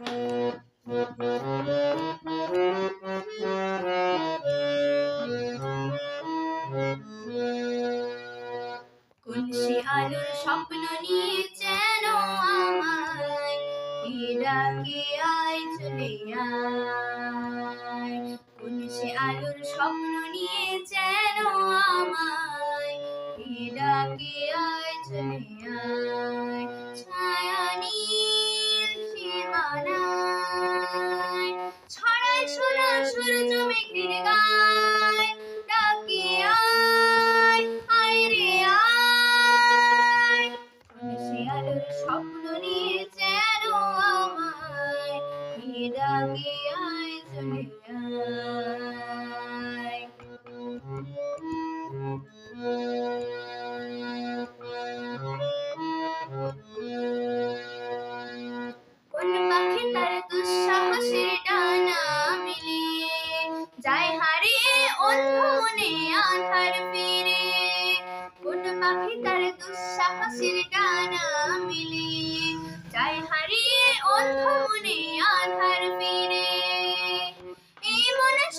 কোন সে আলোর স্বপ্ন নিয়ে আমায় চলে আলোর স্বপ্ন নিয়ে ডাকে আয় কোন পাখি তার দুঃসাহসের ডানা মিলিয়ে যায় হারিয়ে অন্ধ মনে আধার ফিরে। কোন পাখি তার দুঃসাহসের ডানা মিলিয়ে যায় হারিয়ে অন্ধ মনে আধার ফিরে।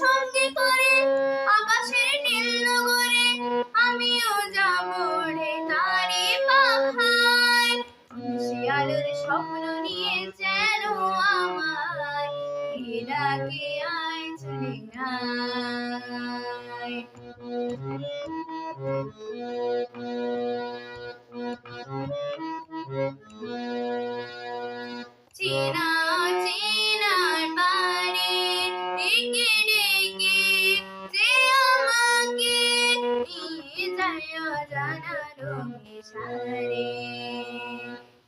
সঙ্গে করে আকাশের নীল নগরে আমিও যাব রে তারে পাখায় শিয়ালের স্বপ্ন নিয়ে যেন আমায় ডাকে আয় চলে চেনা অজানার সারে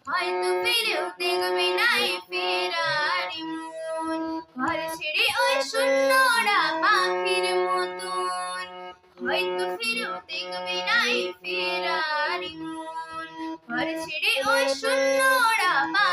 হয়তো ফিরেও দেখবে নাই ফেরারি মন ঘর ছেড়ে ওই শূন্যরা পাখির মতন হয়তো ফিরেও দেখবে নাই ফেরারি মন ঘর ছেড়ে ওই শূন্যরা পাখির